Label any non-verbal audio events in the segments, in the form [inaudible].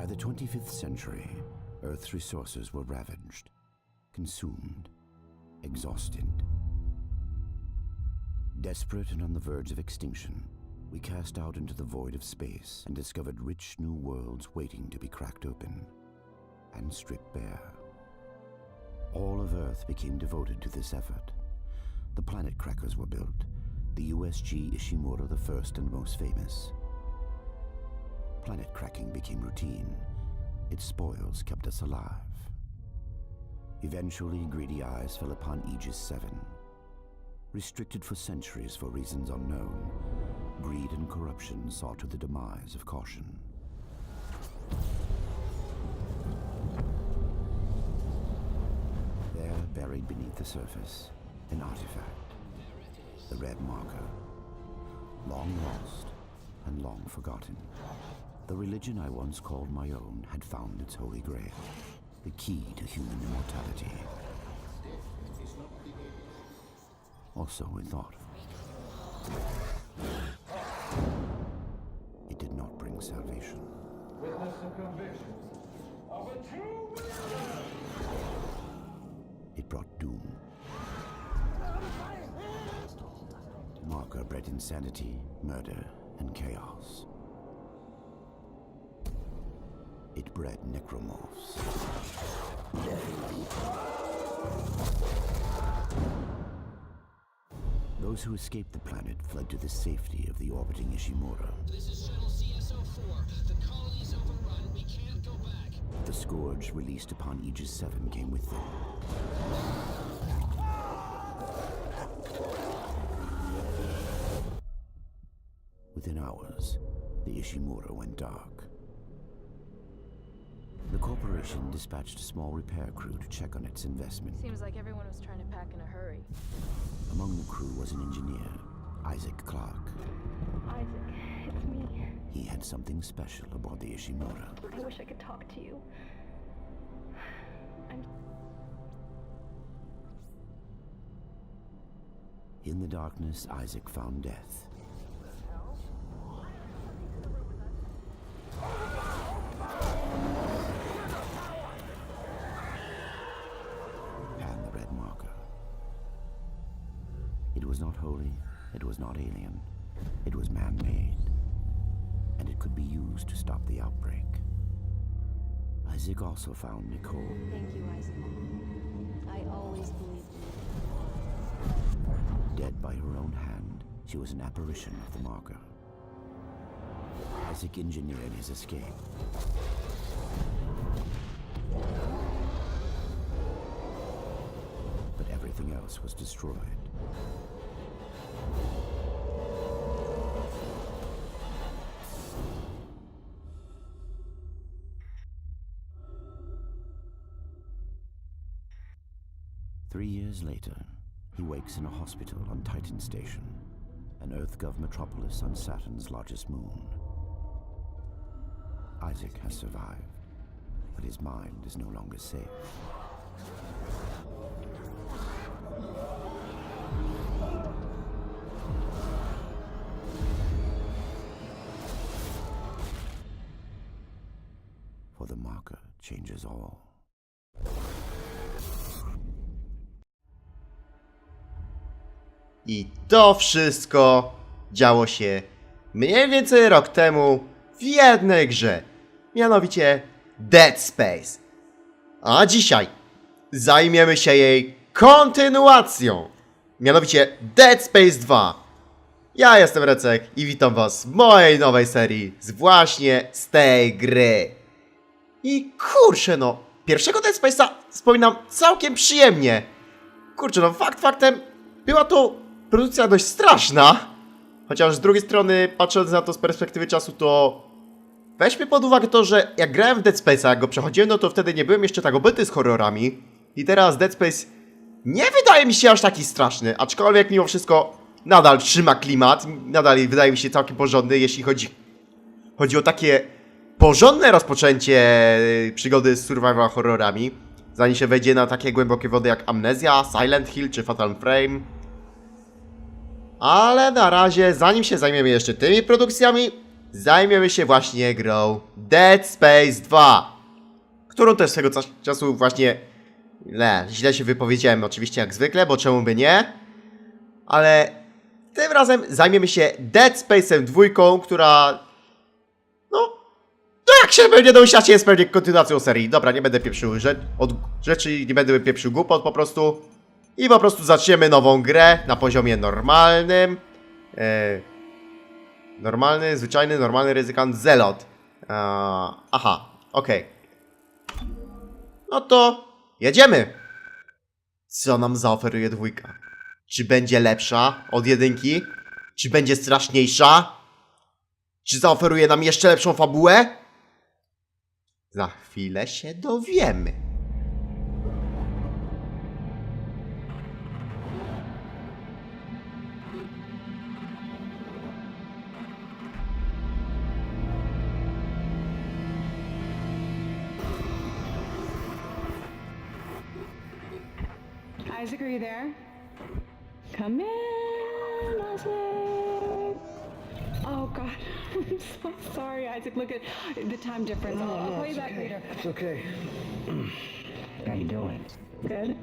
By the 25th century, Earth's resources were ravaged, consumed, exhausted. Desperate and on the verge of extinction, we cast out into the void of space and discovered rich new worlds waiting to be cracked open and stripped bare. All of Earth became devoted to this effort. The planet crackers were built, the USG Ishimura the first and most famous. Planet cracking became routine. Its spoils kept us alive. Eventually, greedy eyes fell upon Aegis 7. Restricted for centuries for reasons unknown, greed and corruption saw to the demise of caution. There, buried beneath the surface, an artifact. The red marker. Long lost and long forgotten. The religion I once called my own had found its holy grail, the key to human immortality. Or so we thought. It did not bring salvation. Witness the conviction of a true It brought doom. Marker bred insanity, murder, and chaos. Necromorphs. Those who escaped the planet fled to the safety of the orbiting Ishimura. This is Shuttle CSO-4. The colony's overrun. We can't go back. The scourge released upon Aegis 7 came with them. Within hours, the Ishimura went dark. The corporation dispatched a small repair crew to check on its investment. Seems like everyone was trying to pack in a hurry. Among the crew was an engineer, Isaac Clark. Isaac, it's me. He had something special aboard the Ishimura. I wish I could talk to you. I'm In the darkness, Isaac found death. And the red marker. It was not holy, it was not alien, it was man made. And it could be used to stop the outbreak. Isaac also found Nicole. Thank you, Isaac. I always believed in you. Dead by her own hand, she was an apparition of the marker. Isaac engineered his escape. But everything else was destroyed. Years later, he wakes in a hospital on Titan Station, an EarthGov metropolis on Saturn's largest moon. Isaac has survived, but his mind is no longer safe. For the marker changes all. I to wszystko działo się mniej więcej rok temu w jednej grze, mianowicie Dead Space. A dzisiaj zajmiemy się jej kontynuacją, mianowicie Dead Space 2. Ja jestem Recek i witam was w mojej nowej serii z właśnie z tej gry. I kurczę no, pierwszego Dead Space'a wspominam całkiem przyjemnie. Kurczę no, fakt faktem, była to produkcja dość straszna. Chociaż z drugiej strony, patrząc na to z perspektywy czasu, to weźmy pod uwagę to, że jak grałem w Dead Space'a, jak go przechodziłem, no to wtedy nie byłem jeszcze tak obyty z horrorami. I teraz Dead Space nie wydaje mi się aż taki straszny, aczkolwiek mimo wszystko nadal trzyma klimat, nadal wydaje mi się całkiem porządny, jeśli chodzi, chodzi o takie porządne rozpoczęcie y, przygody z survival horrorami, zanim się wejdzie na takie głębokie wody jak Amnesia, Silent Hill czy Fatal Frame. Ale na razie, zanim się zajmiemy jeszcze tymi produkcjami, zajmiemy się właśnie grą Dead Space 2, którą też swego czas- czasu właśnie le, źle się wypowiedziałem oczywiście jak zwykle, bo czemu by nie, ale tym razem zajmiemy się Dead Space'em 2, która no, no jak się pewnie domyślacie jest pewnie kontynuacją serii. Dobra, nie będę pieprzył rzecz, od rzeczy, nie będę pieprzył głupot po prostu. I po prostu zaczniemy nową grę na poziomie normalnym. E, normalny, zwyczajny, normalny ryzykant Zelot. E, aha, okej. No to jedziemy. Co nam zaoferuje dwójka? Czy będzie lepsza od jedynki? Czy będzie straszniejsza? Czy zaoferuje nam jeszcze lepszą fabułę? Za chwilę się dowiemy. There? Come in, Isaac. Oh God, [laughs] I'm so sorry, Isaac. Look at the time difference. I'll, I'll call you back later. It's okay. [clears throat] How you doing? Good.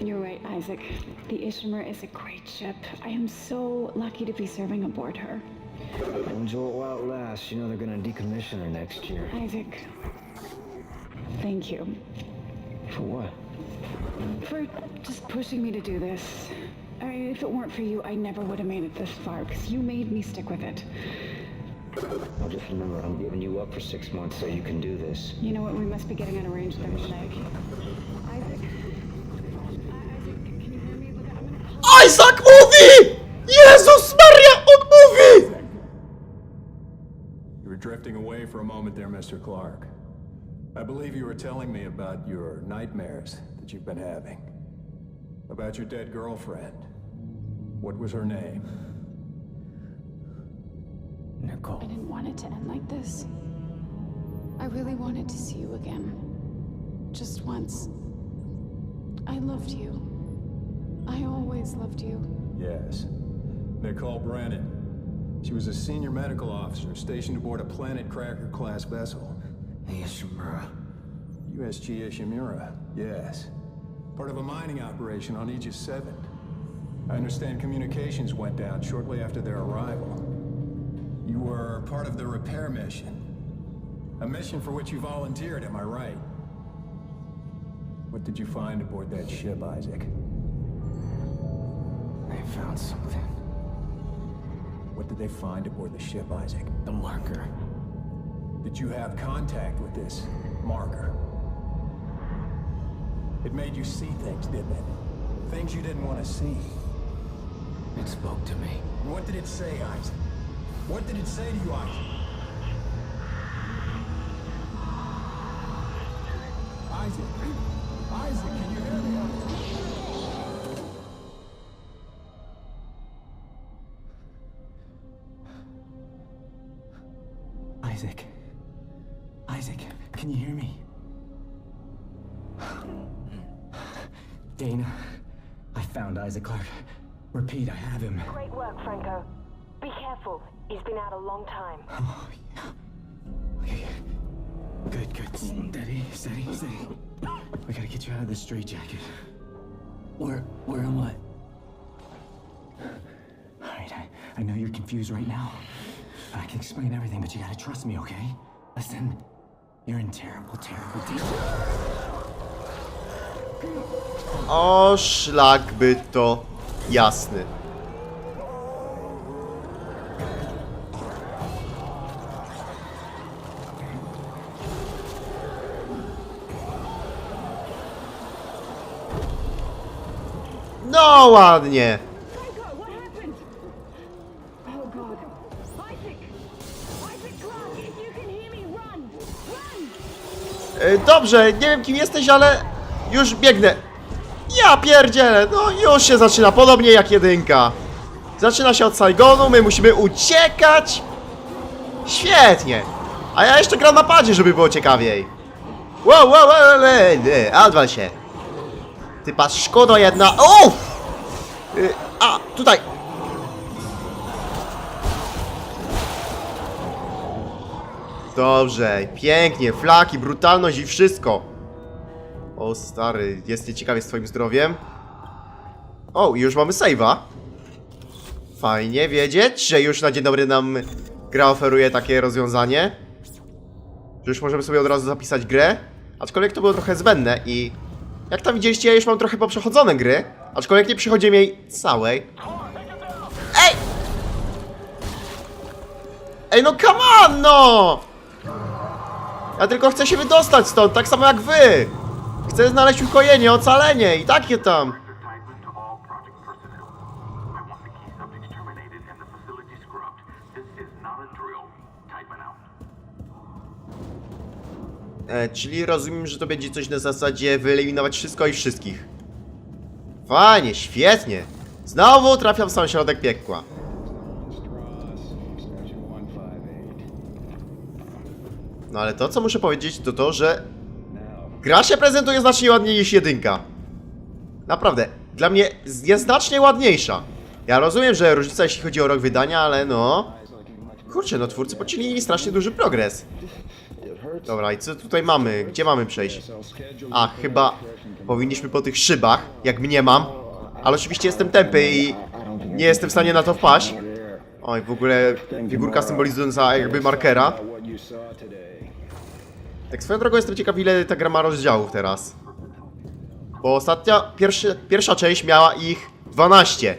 You're right, Isaac. The Ishimur is a great ship. I am so lucky to be serving aboard her. Enjoy it while it lasts. You know they're gonna decommission her next year. Isaac, thank you For what? For just pushing me to do this. I mean, if it weren't for you, I never would have made it this far because you made me stick with it. Well, just remember, I'm giving you up for six months so you can do this. You know what? We must be getting on a range there tonight. Isaac. Isaac, can you hear me? Look, I'm gonna call. Isaac mówi! Jezus Maria, on mówi! You were drifting away for a moment there, Mr. Clark. I believe you were telling me about your nightmares that you've been having. About your dead girlfriend. What was her name? Nicole. I didn't want it to end like this. I really wanted to see you again. Just once. I loved you. I always loved you. Yes. Nicole Brennan. She was a senior medical officer stationed aboard a Planet Cracker class vessel. Ishimura. USG Ishimura, yes. Part of a mining operation on Aegis 7. I understand communications went down shortly after their arrival. You were part of the repair mission. A mission for which you volunteered, am I right? What did you find aboard that ship, Isaac? They found something. What did they find aboard the ship, Isaac? The marker. Did you have contact with this marker? It made you see things, didn't it? Things you didn't want to see. It spoke to me. What did it say, Isaac? What did it say to you, Isaac? Have him. Great work, Franco. Be careful. He's been out a long time. Oh, yeah. Okay. Good, good. Steady, steady, steady. We gotta get you out of this straitjacket. Where, where am I? All right, I, I know you're confused right now. I can explain everything, but you gotta trust me, okay? Listen, you're in terrible, terrible danger. O, szlak by to jasny. Run! E, Dobrze, nie wiem kim jesteś, ale już biegnę. Ja pierdzielę, no już się zaczyna, podobnie jak jedynka. Zaczyna się od Saigonu, my musimy uciekać. Świetnie. A ja jeszcze gram na padzie, żeby było ciekawiej. Wow, wow, wow, le, le, odwal się. Ty patrz, szkoda jedna. Uff! Y, A, tutaj. Dobrze, pięknie, flaki, brutalność i wszystko. O stary, jestem ciekawie z twoim zdrowiem. O, już mamy save'a. Fajnie wiedzieć, że już na dzień dobry nam gra oferuje takie rozwiązanie. Że już możemy sobie od razu zapisać grę. Aczkolwiek to było trochę zbędne i... Jak tam widzieliście, ja już mam trochę poprzechodzone gry. Aczkolwiek nie przychodziłem jej całej. Ej! Ej, no come on, no! Ja tylko chcę się wydostać stąd, tak samo jak wy! Chcę znaleźć ukojenie, ocalenie i takie tam. E, czyli rozumiem, że to będzie coś na zasadzie wyeliminować wszystko i wszystkich. Fajnie, świetnie. Znowu trafiam w sam środek piekła. Stross, extension 158. No ale to, co muszę powiedzieć, to to, że gra się prezentuje znacznie ładniej niż jedynka. Naprawdę, dla mnie jest znacznie ładniejsza. Ja rozumiem, że różnica jeśli chodzi o rok wydania, ale no... Kurczę, no twórcy poczynili strasznie duży progres. Dobra, i co tutaj mamy? Gdzie mamy przejść? A, chyba powinniśmy po tych szybach, jak mnie mam. Ale oczywiście jestem tępy i nie jestem w stanie na to wpaść. Oj, w ogóle figurka symbolizująca jakby markera. Tak swoją drogą jestem ciekaw ile ta gra ma rozdziałów teraz. Bo ostatnia, pierwszy, pierwsza część miała ich 12.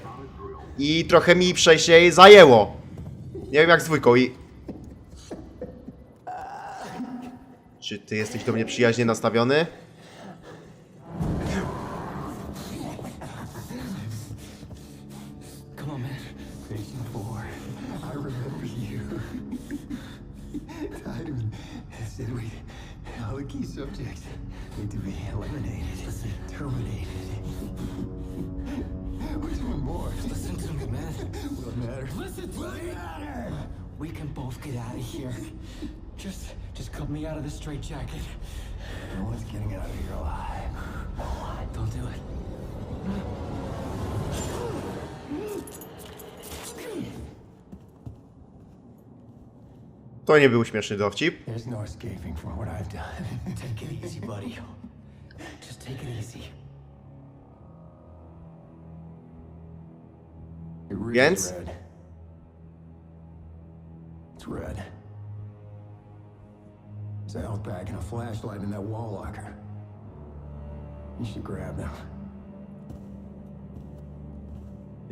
I trochę mi przejście zajęło. Nie wiem jak z i... Czy ty jesteś do mnie przyjaźnie nastawiony? Come on, man. Patient 4. I remember you. Tideman said we... All the key subjects need to be eliminated. Terminated. Which one more? Listen to me, man. What matters? Listen to me. We can both get out of here. Just, just cut me out of this straitjacket. No one's getting out of here alive. Don't do it. To nie był śmieszny dowcip. There's no escaping from what I've done. [laughs] Take it easy, buddy. Just take it easy. It reads red. It's red. Health pack and a flashlight in that wall locker. You should grab them.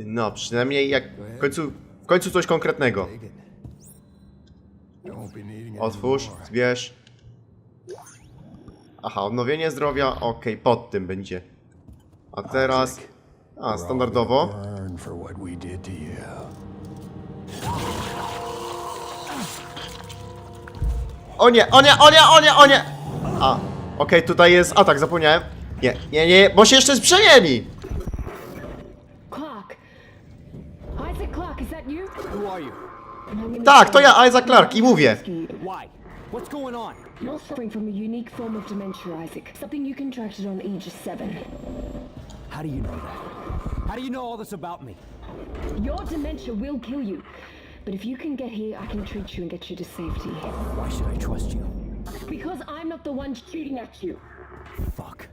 No, przynajmniej jak w końcu, w końcu coś konkretnego. Otwórz, zbierz. Aha, odnowienie zdrowia, okej, pod tym będzie. A teraz... A, standardowo. O nie, o nie, o nie, o nie, o nie! A, okej, tutaj jest atak, zapomniałem. Nie, nie, nie, bo się jeszcze sprzemieni! Clark. Isaac Clark, is that you? Who are you? Tak, to ja, Isaac Clark, i mówię. Why? What's going on? You're suffering from a unique form of dementia, Isaac. Something you contracted on Aegis 7. How do you know that? How do you know all this about me? Your dementia will kill you. But if you can get here, I can treat you and get you to safety. Why should I trust you? Because I'm not the one shooting at you. Fuck.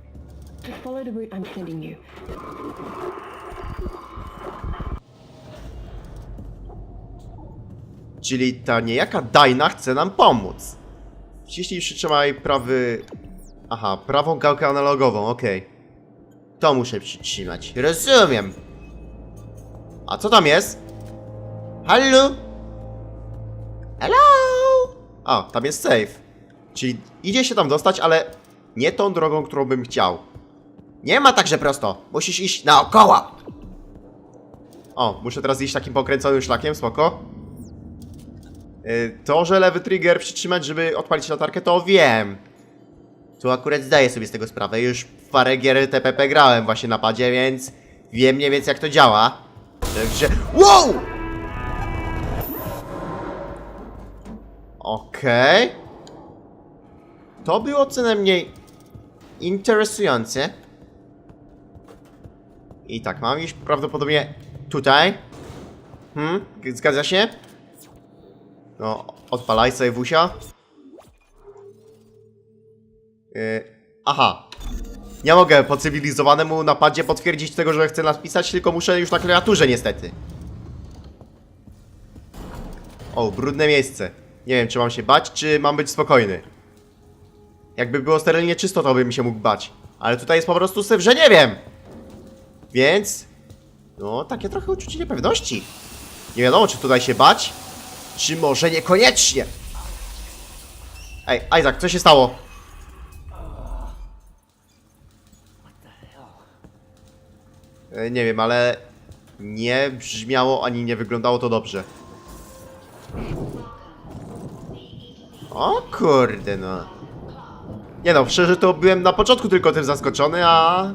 Just follow the route I'm sending you. Czyli ta niejaka Dajna chce nam pomóc. Wciśnij przytrzymaj prawy... Aha, prawą gałkę analogową, okej. To muszę przytrzymać, rozumiem. A co tam jest? Hallo? Hello? A, tam jest safe. Czyli idzie się tam dostać, ale nie tą drogą, którą bym chciał. Nie ma tak, że prosto. Musisz iść naokoło. O, muszę teraz iść takim pokręconym szlakiem, spoko. Y, To, że lewy trigger przytrzymać, żeby odpalić latarkę, to wiem. Tu akurat zdaję sobie z tego sprawę. Już parę gier TPP grałem właśnie na padzie, więc wiem mniej więcej jak to działa. Także... WOW! Okej. To było co najmniej interesujące. I tak, mam iść prawdopodobnie tutaj. Hmm? Zgadza się? No, odpalaj sobie wusia. Yy, aha. Nie mogę po cywilizowanemu napadzie potwierdzić tego, że chcę napisać, tylko muszę już na klawiaturze niestety. O, brudne miejsce. Nie wiem, czy mam się bać, czy mam być spokojny. Jakby było sterylnie czysto, to bym się mógł bać. Ale tutaj jest po prostu syf, że nie wiem. Więc... No, takie trochę uczucie niepewności. Nie wiadomo, czy tutaj się bać, czy może niekoniecznie. Ej, Isaac, co się stało? E, Nie wiem, ale nie brzmiało ani nie wyglądało to dobrze. O kurde no. Nie no, szczerze to byłem na początku tylko tym zaskoczony, a...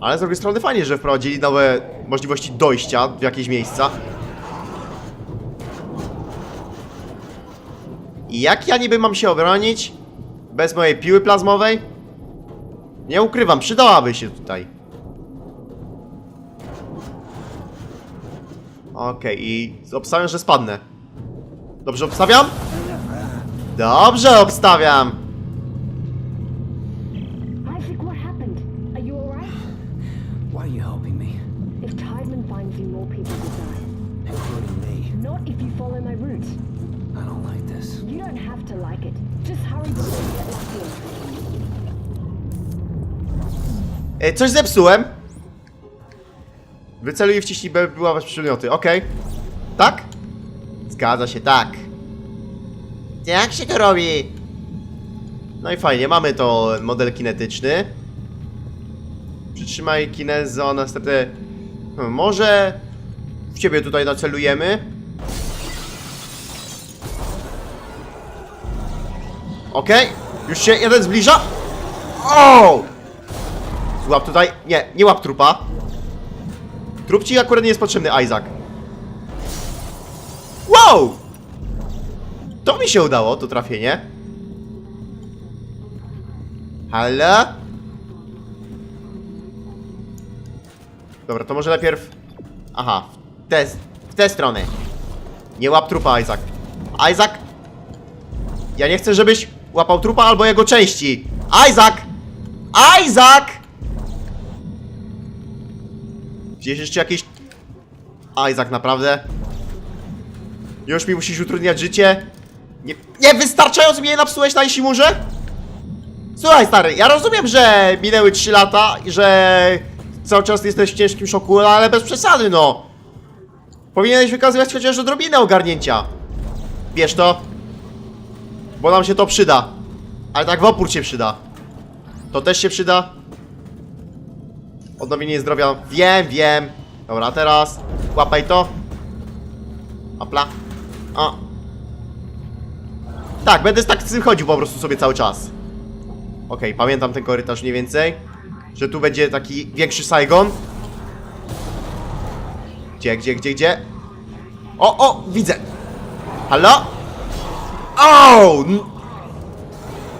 Ale z drugiej strony fajnie, że wprowadzili nowe możliwości dojścia w jakieś miejsca. I jak ja niby mam się obronić? Bez mojej piły plazmowej? Nie ukrywam, przydałaby się tutaj. Okej, i obstawiam, że spadnę. Dobrze obstawiam? Dobrze obstawiam! Isaac, what happened? Are you alright? Why are you helping me? If Tideman finds you, more people will die. Including me. Not if you follow my route. I don't like this. You don't have to like it. Just hurry before you get lucky. E, coś zepsułem. Wyceluj i wciśnij by była bez przedmioty. Okej. Tak? Zgadza się, tak. Jak się to robi? No i fajnie, mamy to model kinetyczny. Przytrzymaj kinezo, następne... Hmm, może... W ciebie tutaj nacelujemy. Okej, już się jeden zbliża. O! Złap tutaj. Nie, nie łap trupa. Trup ci akurat nie jest potrzebny, Isaac. Wow! To mi się udało, to trafienie. Halo? Dobra, to może najpierw... Aha, w tę, w tę stronę. Nie łap trupa, Isaac. Isaac! Ja nie chcę, żebyś łapał trupa albo jego części. Isaac! Isaac! Gdzieś jeszcze jakiś... Isaac, naprawdę? Już mi musisz utrudniać życie? Nie, nie wystarczająco mnie napsułeś na Ishimurze? Słuchaj, stary, ja rozumiem, że minęły 3 lata i że cały czas jesteś w ciężkim szoku, ale bez przesady, no. Powinieneś wykazywać chociaż odrobinę ogarnięcia. Wiesz to? Bo nam się to przyda. Ale tak w opór się przyda. To też się przyda. Odnowienie zdrowia. Wiem, wiem. Dobra, teraz łapaj to. Hopla. O. Tak, będę tak z tym chodził po prostu sobie cały czas. Okej, pamiętam ten korytarz mniej więcej. Że tu będzie taki większy Saigon. Gdzie, gdzie, gdzie, gdzie? O, o, widzę. Halo? O!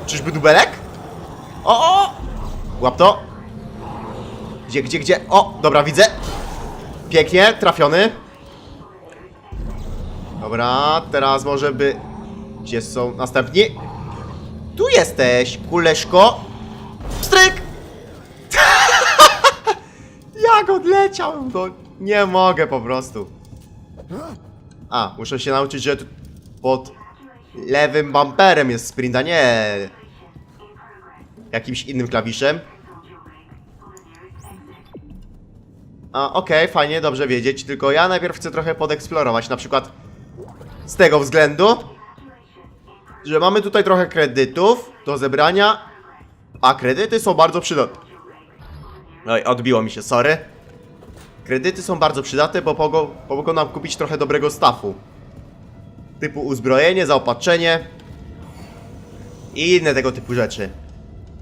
Czyżby dubelek? O, o! Łap to. Gdzie, gdzie, gdzie? O, dobra, widzę. Pięknie, trafiony. Dobra, teraz może by... Gdzie są następni? Tu jesteś, kuleszko. Stryk! [laughs] Jak odleciał? No, nie mogę po prostu. A, muszę się nauczyć, że pod lewym bumperem jest sprint, a nie jakimś innym klawiszem. A, okej, fajnie, dobrze wiedzieć, tylko ja najpierw chcę trochę podeksplorować, na przykład z tego względu, że mamy tutaj trochę kredytów do zebrania, a kredyty są bardzo przydatne. Oj, odbiło mi się, sorry. Kredyty są bardzo przydatne, bo pomogą nam kupić trochę dobrego stafu. Typu uzbrojenie, zaopatrzenie i inne tego typu rzeczy.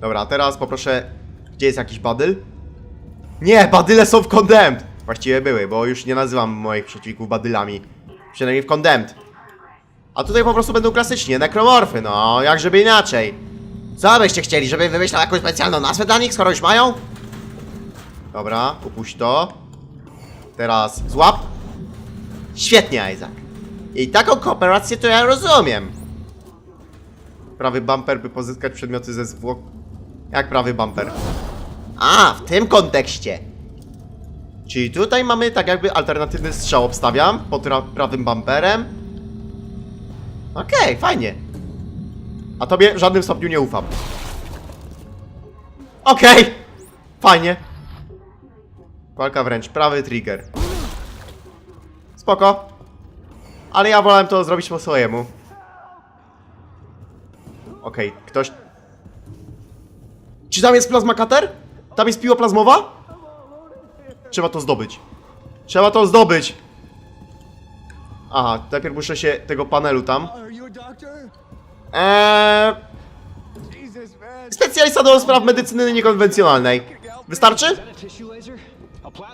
Dobra, teraz poproszę... Gdzie jest jakiś badyl? Nie, badyle są w Condemned! Właściwie były, bo już nie nazywam moich przeciwników badylami. Przynajmniej w Condemned. A tutaj po prostu będą klasycznie, nekromorfy, no, jak żeby inaczej. Co byście chcieli, żeby wymyślał jakąś specjalną nazwę dla nich, skoro już mają? Dobra, upuść to. Teraz złap. Świetnie, Isaac. I taką kooperację to ja rozumiem. Prawy bumper, by pozyskać przedmioty ze zwłok Jak prawy bumper. A, w tym kontekście. Czyli tutaj mamy tak jakby alternatywny strzał obstawiam pod ra- prawym bumperem. Okej, fajnie. A tobie w żadnym stopniu nie ufam. Okej, fajnie. Walka wręcz, prawy trigger. Spoko. Ale ja wolałem to zrobić po swojemu. Okej, ktoś... Czy tam jest plazma cutter? Tam jest piła plazmowa? Trzeba to zdobyć. Trzeba to zdobyć! Aha, najpierw muszę się tego panelu tam. Eee... Specjalista do spraw medycyny niekonwencjonalnej. Wystarczy? Oh.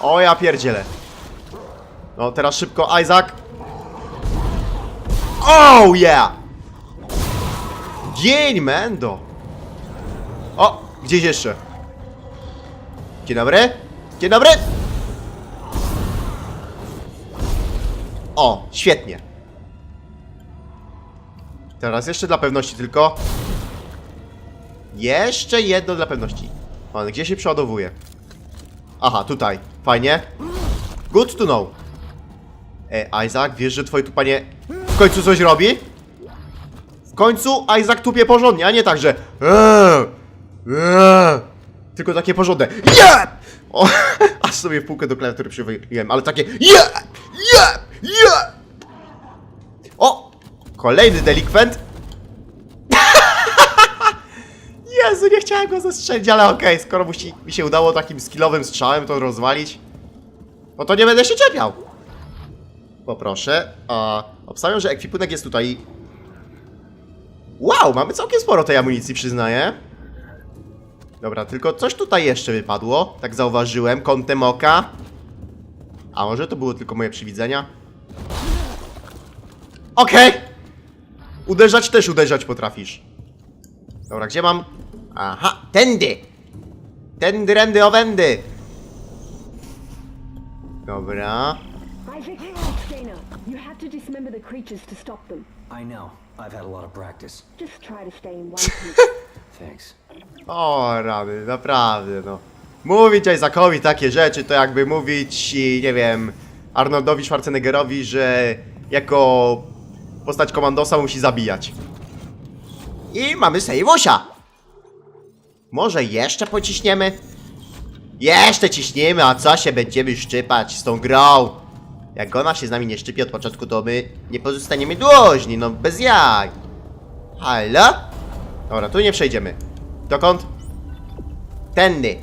O ja pierdzielę. No teraz szybko Isaac. Oh yeah! Dzień Mendo! O! Gdzieś jeszcze. Dzień dobry. Dzień dobry! O, świetnie. Teraz jeszcze dla pewności tylko. Jeszcze jedno dla pewności. On gdzie się przeładowuje? Aha, tutaj. Fajnie. Good to know. E, Isaac, wiesz, że twoje tupanie w końcu coś robi? W końcu Isaac tupie porządnie, a nie tak, że eee, eee, tylko takie porządne. Yeah! [laughs] Aż sobie w półkę do klawiatury przywaliłem, ale takie yeah! Yeah! Yeah! O! Kolejny delikwent. [laughs] Jezu, nie chciałem go zastrzelić, ale okej, skoro musi, mi się udało takim skillowym strzałem to rozwalić, no to nie będę się czepiał. Poproszę. A obstawiam, że ekwipunek jest tutaj. Wow, mamy całkiem sporo tej amunicji, przyznaję. Dobra, tylko coś tutaj jeszcze wypadło. Tak zauważyłem, kątem oka. A może to było tylko moje przywidzenia? Okej! Uderzać też uderzać potrafisz. Dobra, gdzie mam? Aha, tędy! Tędy, rędy, owędy! Dobra. You have to dismember the creatures to stop them. I know. I've had a lot of practice. Just try to stay in one [laughs] piece. Thanks. O, rany, naprawdę, no. Mówić Isaacowi takie rzeczy, to jakby mówić, i, nie wiem, Arnoldowi Schwarzeneggerowi, że jako postać komandosa musi zabijać. I mamy sejwosia. Może jeszcze pociśniemy? Jeszcze ciśniemy, a co się będziemy szczypać z tą grą? Jak ona się z nami nie szczypi od początku, to my nie pozostaniemy dłużni, no bez jaj. Halo? Dobra, tu nie przejdziemy. Dokąd? Tędy.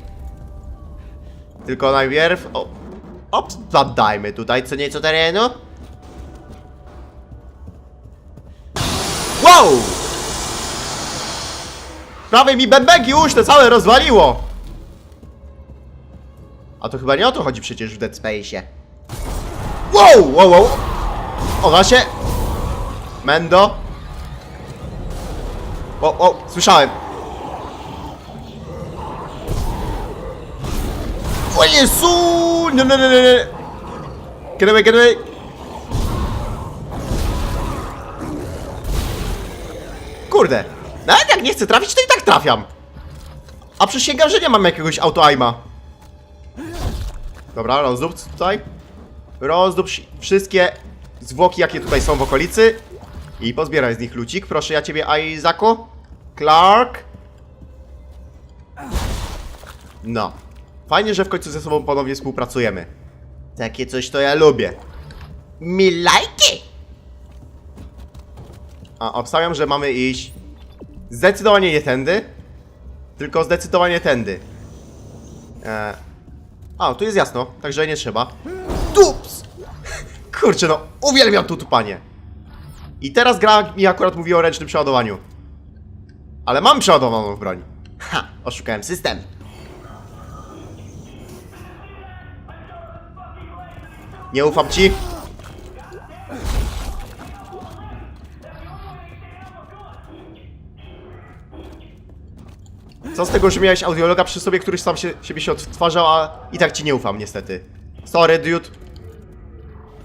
Tylko najpierw... O, obspadajmy tutaj co nieco terenu. Wow! Prawie mi bębenki uszne całe rozwaliło! A to chyba nie o to chodzi przecież w Dead Space'ie. Wow, wow, wow! Ona się... Mendo. O, o, słyszałem. O Jezu! No, no, no, no. Get away, get away. Kurde. Nawet jak nie chcę trafić, to i tak trafiam. A przysięgam, że nie mam jakiegoś auto-aima. Dobra, rozdób tutaj. Rozdób wszystkie zwłoki, jakie tutaj są w okolicy. I pozbieraj z nich lucik. Proszę ja ciebie, Isaacu. Clark. No. Fajnie, że w końcu ze sobą ponownie współpracujemy. Takie coś to ja lubię. Mi lajki! A, obstawiam, że mamy iść zdecydowanie nie tędy, tylko zdecydowanie tędy. E... A, tu jest jasno, także nie trzeba. Dups! Kurczę, no, uwielbiam tu tupanie. I teraz gra mi akurat mówi o ręcznym przeładowaniu. Ale mam przeładowaną broń. Ha, oszukałem system. Nie ufam ci. Co z tego, że miałeś audiologa przy sobie, który sam się, siebie się odtwarzał, a i tak ci nie ufam niestety. Sorry, dude.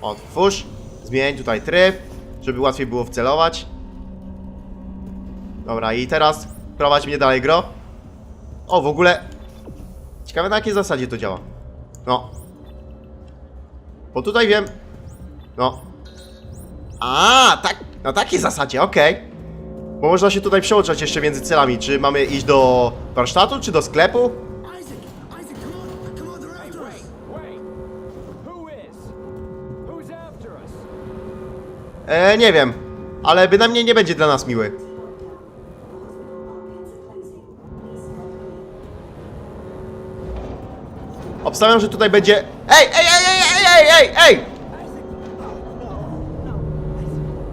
Otwórz. Zmień tutaj tryb, żeby łatwiej było wcelować. Dobra, i teraz prowadź mnie dalej, gro. O, w ogóle... Ciekawe na jakiej zasadzie to działa. No. Bo tutaj wiem... No. A, tak, na takiej zasadzie, okej. Bo można się tutaj przełączać jeszcze między celami. Czy mamy iść do warsztatu, czy do sklepu? E, nie wiem. Ale bynajmniej nie będzie dla nas miły. Obstawiam, że tutaj będzie... Ej, ej, ej, ej, ej, ej, ej, ej!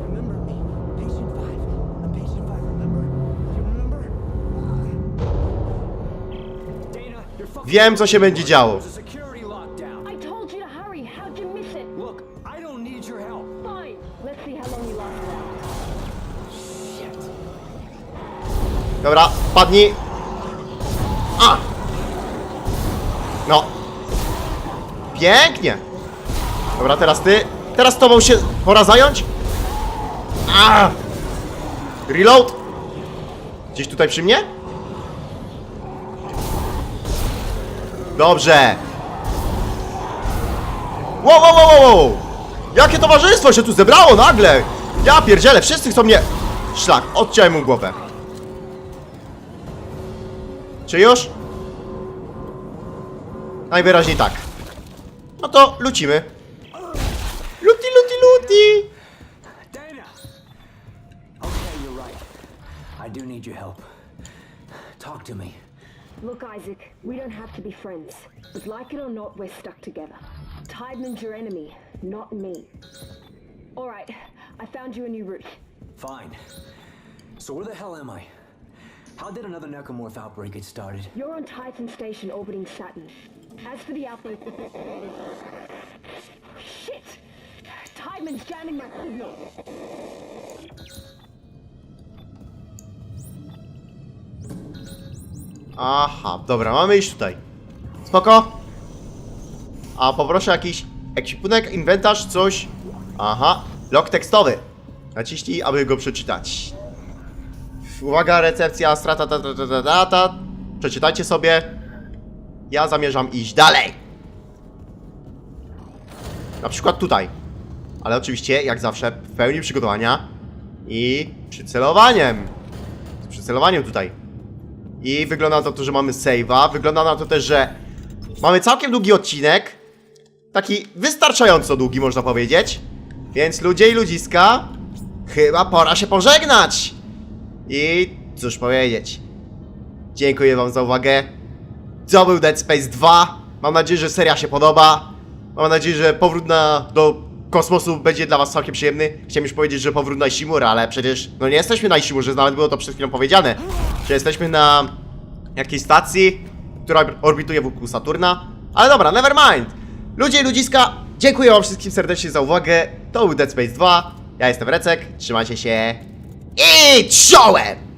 Remember me. Patient 5. I'm patient 5, remember? You remember? Dana, you're fucking. Wiem, co się będzie działo. Dobra, padnij. A! No. Pięknie. Dobra, teraz ty. Teraz tobą się pora zająć. A! Reload. Gdzieś tutaj przy mnie? Dobrze. Wow, wow, wow, wow. Jakie towarzystwo się tu zebrało nagle. Ja pierdzielę, wszyscy chcą mnie... Szlak, odciąłem mu głowę. Czy już? Najwyraźniej tak. No to lucimy. Luti, luti, luti! Dana! Okay, you're right. I do need your help. Talk to me. Look, Isaac, we don't have to be friends. But like it or not, we're stuck together. Tideman's your enemy, not me. Alright, I found you a new route. Fine. So where the hell am I? How did another necromorph outbreak get started? You're on Titan Station orbiting Saturn. As for the outbreak... Shit! Tideman's jamming my signal. Aha, dobra, mamy iść tutaj. Spoko. A poproszę jakiś ekwipunek, inwentarz, coś. Aha, log tekstowy. Naciśnij, aby go przeczytać. Uwaga, recepcja, strata, ta, ta, ta, ta, ta, ta. Przeczytajcie sobie. Ja zamierzam iść dalej. Na przykład tutaj. Ale oczywiście, jak zawsze, w pełni przygotowania i przycelowaniem. Z przycelowaniem tutaj. I wygląda na to, że mamy save'a. Wygląda na to też, że mamy całkiem długi odcinek. Taki wystarczająco długi, można powiedzieć. Więc ludzie i ludziska, chyba pora się pożegnać. I cóż powiedzieć. Dziękuję wam za uwagę. To był Dead Space 2. Mam nadzieję, że seria się podoba. Mam nadzieję, że powrót na, do kosmosu będzie dla was całkiem przyjemny. Chciałem już powiedzieć, że powrót na Ishimura, ale przecież no nie jesteśmy na Ishimurze, nawet było to przed chwilą powiedziane. Że jesteśmy na jakiejś stacji, która orbituje wokół Saturna. Ale dobra, never mind. Ludzie i ludziska, dziękuję wam wszystkim serdecznie za uwagę. To był Dead Space 2. Ja jestem Recek, trzymajcie się i czołem!